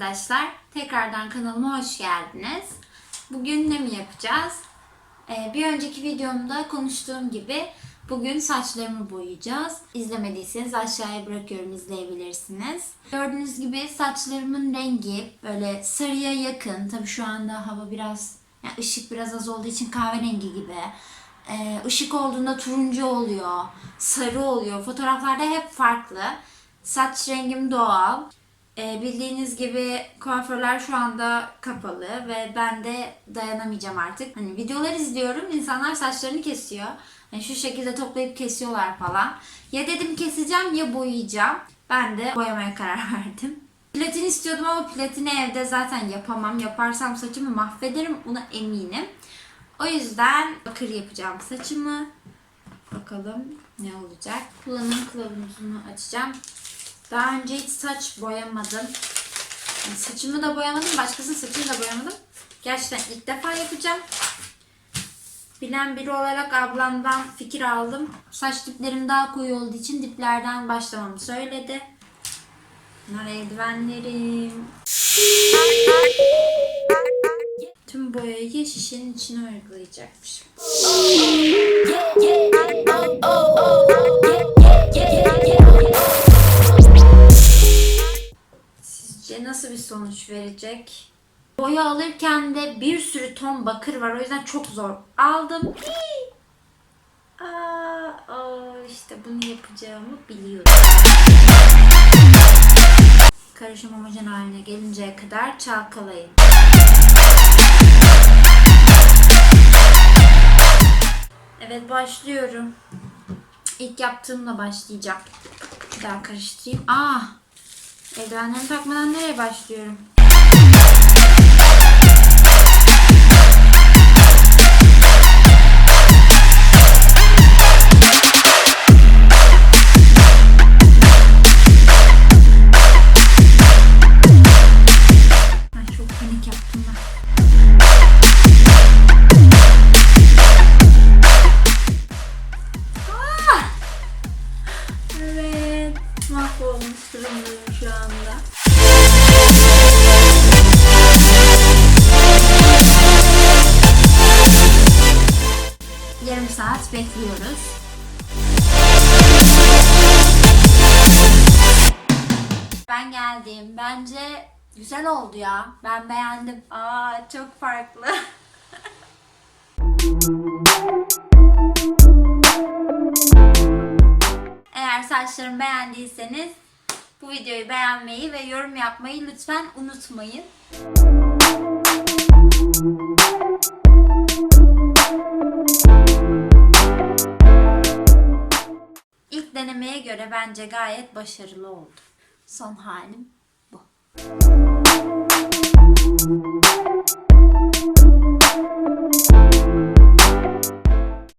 arkadaşlar. Tekrardan kanalıma hoş geldiniz. Bugün ne mi yapacağız? Ee, bir önceki videomda konuştuğum gibi bugün saçlarımı boyayacağız. İzlemediyseniz aşağıya bırakıyorum izleyebilirsiniz. Gördüğünüz gibi saçlarımın rengi böyle sarıya yakın. Tabii şu anda hava biraz yani ışık biraz az olduğu için kahverengi gibi. Ee, ışık olduğunda turuncu oluyor, sarı oluyor. Fotoğraflarda hep farklı. Saç rengim doğal. Ee, bildiğiniz gibi kuaförler şu anda kapalı ve ben de dayanamayacağım artık. Hani videolar izliyorum, insanlar saçlarını kesiyor. Yani şu şekilde toplayıp kesiyorlar falan. Ya dedim keseceğim ya boyayacağım. Ben de boyamaya karar verdim. Platin istiyordum ama platini evde zaten yapamam. Yaparsam saçımı mahvederim buna eminim. O yüzden bakır yapacağım saçımı. Bakalım ne olacak. Kullanım kılavuzunu açacağım. Daha önce hiç saç boyamadım. Yani saçımı da boyamadım, başkasının saçını da boyamadım. Gerçekten ilk defa yapacağım. Bilen biri olarak ablamdan fikir aldım. Saç diplerim daha koyu olduğu için diplerden başlamamı söyledi. Bunlar eldivenlerim. Tüm boyayı şişenin içine uygulayacakmışım. Sizce nasıl bir sonuç verecek? Boya alırken de bir sürü ton bakır var. O yüzden çok zor aldım. Aa, aa, işte bunu yapacağımı biliyorum. Karışım homojen haline gelinceye kadar çalkalayın. Evet başlıyorum. İlk yaptığımla başlayacağım. Bir daha karıştırayım. Aa! Eldivenlerimi takmadan nereye başlıyorum? Yarım saat bekliyoruz. Ben geldim. Bence güzel oldu ya. Ben beğendim. Aa çok farklı. Eğer saçlarımı beğendiyseniz bu videoyu beğenmeyi ve yorum yapmayı lütfen unutmayın. Denemeye göre bence gayet başarılı oldu. Son halim bu.